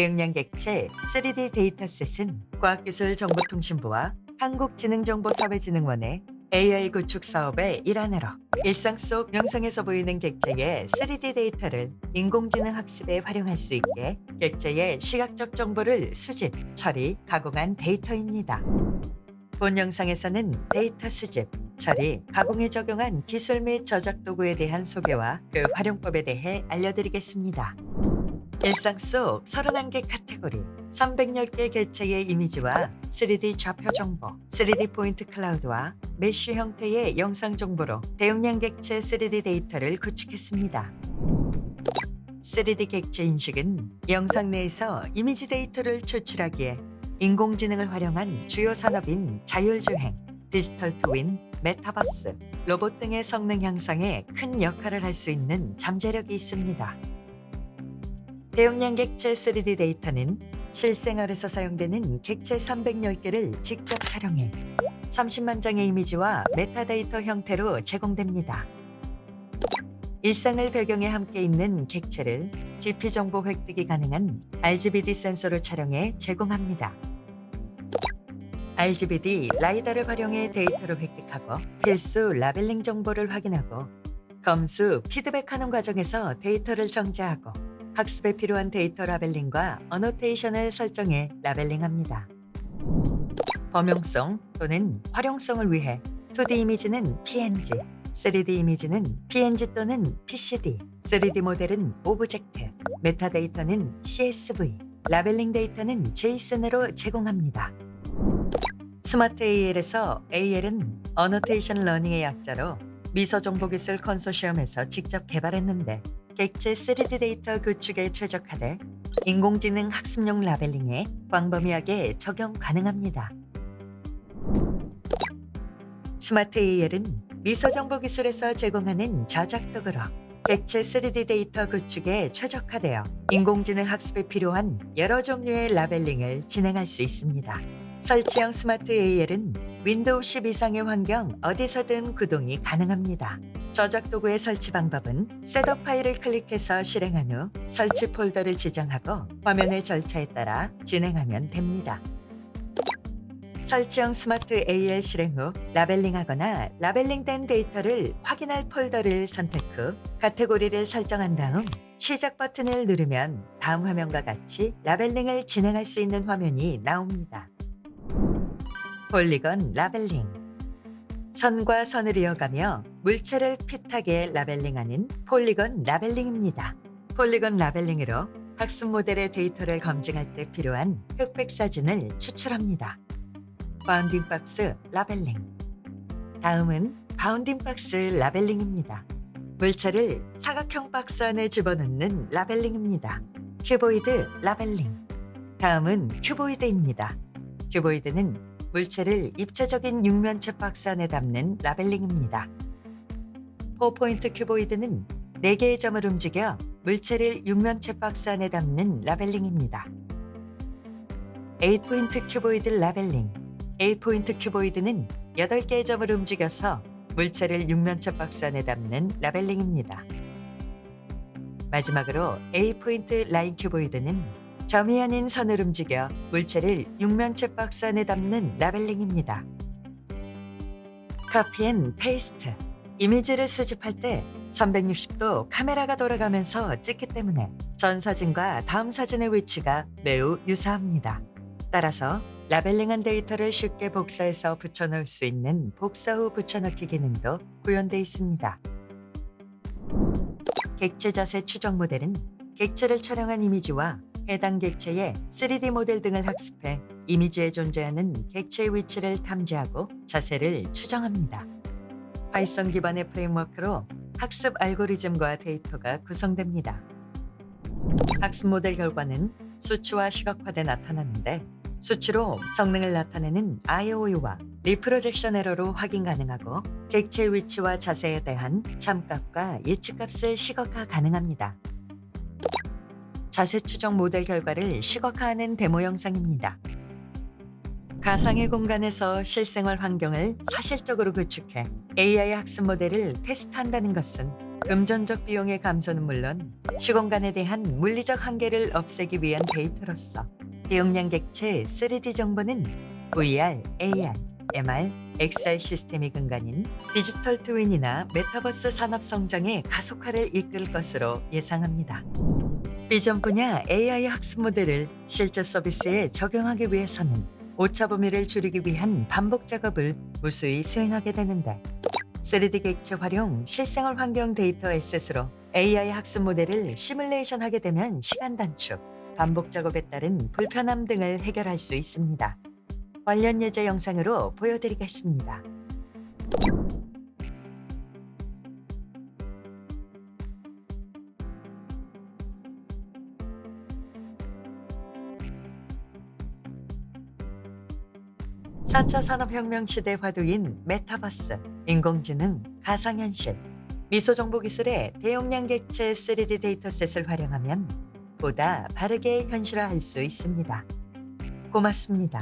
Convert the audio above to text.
대용량 객체 3D 데이터셋은 과학기술정보통신부와 한국지능정보사회진흥원의 AI 구축 사업의 일환으로 일상 속 명상에서 보이는 객체의 3D 데이터를 인공지능 학습에 활용할 수 있게 객체의 시각적 정보를 수집, 처리, 가공한 데이터입니다. 본 영상에서는 데이터 수집, 처리, 가공에 적용한 기술 및 저작 도구에 대한 소개와 그 활용법에 대해 알려드리겠습니다. 일상 속 31개 카테고리, 310개 개체의 이미지와 3D 좌표 정보, 3D 포인트 클라우드와 메쉬 형태의 영상 정보로 대용량 객체 3D 데이터를 구축했습니다. 3D 객체 인식은 영상 내에서 이미지 데이터를 추출하기에 인공지능을 활용한 주요 산업인 자율주행, 디지털 트윈, 메타버스, 로봇 등의 성능 향상에 큰 역할을 할 수 있는 잠재력이 있습니다. 대용량 객체 3D 데이터는 실생활에서 사용되는 객체 310개를 직접 촬영해 30만 장의 이미지와 메타데이터 형태로 제공됩니다. 일상을 배경에 함께 있는 객체를 깊이 정보 획득이 가능한 RGBD 센서로 촬영해 제공합니다. RGBD 라이더를 활용해 데이터를 획득하고 필수 라벨링 정보를 확인하고 검수, 피드백하는 과정에서 데이터를 정제하고 학습에 필요한 데이터 라벨링과 어노테이션을 설정해 라벨링합니다. 범용성 또는 활용성을 위해 2D 이미지는 PNG, 3D 이미지는 PNG 또는 PCD, 3D 모델은 오브젝트, 메타데이터는 CSV, 라벨링 데이터는 JSON으로 제공합니다. 스마트 AL에서 AL은 어노테이션 러닝의 약자로 미서정보기술 컨소시엄에서 직접 개발했는데 객체 3D 데이터 구축에 최적화돼 인공지능 학습용 라벨링에 광범위하게 적용 가능합니다. 스마트 AL은 미서정보 기술에서 제공하는 저작 도구로 객체 3D 데이터 구축에 최적화되어 인공지능 학습에 필요한 여러 종류의 라벨링을 진행할 수 있습니다. 설치형 스마트 AL은 윈도우 10 이상의 환경 어디서든 구동이 가능합니다. 저작 도구의 설치 방법은 셋업 파일을 클릭해서 실행한 후 설치 폴더를 지정하고 화면의 절차에 따라 진행하면 됩니다. 설치형 스마트 AL 실행 후 라벨링하거나 라벨링된 데이터를 확인할 폴더를 선택 후 카테고리를 설정한 다음 시작 버튼을 누르면 다음 화면과 같이 라벨링을 진행할 수 있는 화면이 나옵니다. 폴리건 라벨링 선과 선을 이어가며 물체를 핏하게 라벨링하는 폴리건 라벨링입니다. 폴리건 라벨링으로 학습 모델의 데이터를 검증할 때 필요한 흑백 사진을 추출합니다. 바운딩 박스 라벨링 다음은 바운딩 박스 라벨링입니다. 물체를 사각형 박스 안에 집어넣는 라벨링입니다. 큐보이드 라벨링 다음은 큐보이드입니다. 큐보이드는 물체를 입체적인 육면체 박스 안에 담는 라벨링입니다. 4포인트 큐보이드는 4개의 점을 움직여 물체를 육면체 박스 안에 담는 라벨링입니다. 8포인트 큐보이드 라벨링 8포인트 큐보이드는 8개의 점을 움직여서 물체를 육면체 박스 안에 담는 라벨링입니다. 마지막으로 A포인트 라인 큐보이드는 점이 아닌 선을 움직여 물체를 육면체 박스 안에 담는 라벨링입니다. 카피 앤 페이스트 이미지를 수집할 때 360도 카메라가 돌아가면서 찍기 때문에 전 사진과 다음 사진의 위치가 매우 유사합니다. 따라서 라벨링한 데이터를 쉽게 복사해서 붙여넣을 수 있는 복사 후 붙여넣기 기능도 구현되어 있습니다. 객체 자세 추적 모델은 객체를 촬영한 이미지와 해당 객체의 3D 모델 등을 학습해 이미지에 존재하는 객체의 위치를 탐지하고 자세를 추정합니다. 파이썬 기반의 프레임워크로 학습 알고리즘과 데이터가 구성됩니다. 학습 모델 결과는 수치와 시각화돼 나타나는데 수치로 성능을 나타내는 IOU와 리프로젝션 에러로 확인 가능하고 객체 위치와 자세에 대한 참값과 예측값을 시각화 가능합니다. 자세 추적 모델 결과를 시각화하는 데모 영상입니다. 가상의 공간에서 실생활 환경을 사실적으로 구축해 AI 학습 모델을 테스트한다는 것은 금전적 비용의 감소는 물론 시공간에 대한 물리적 한계를 없애기 위한 데이터로서 대용량 객체 3D 정보는 VR, AR, MR, XR 시스템이 근간인 디지털 트윈이나 메타버스 산업 성장의 가속화를 이끌 것으로 예상합니다. 비전 분야 AI 학습 모델을 실제 서비스에 적용하기 위해서는 오차 범위를 줄이기 위한 반복 작업을 무수히 수행하게 되는데 3D 객체 활용 실생활 환경 데이터 에셋으로 AI 학습 모델을 시뮬레이션 하게 되면 시간 단축, 반복 작업에 따른 불편함 등을 해결할 수 있습니다. 관련 예제 영상으로 보여드리겠습니다. 사차 산업혁명 시대 화두인 메타버스, 인공지능, 가상현실, 미소정보기술의 대용량 객체 3D 데이터셋을 활용하면 보다 바르게 현실화할 수 있습니다. 고맙습니다.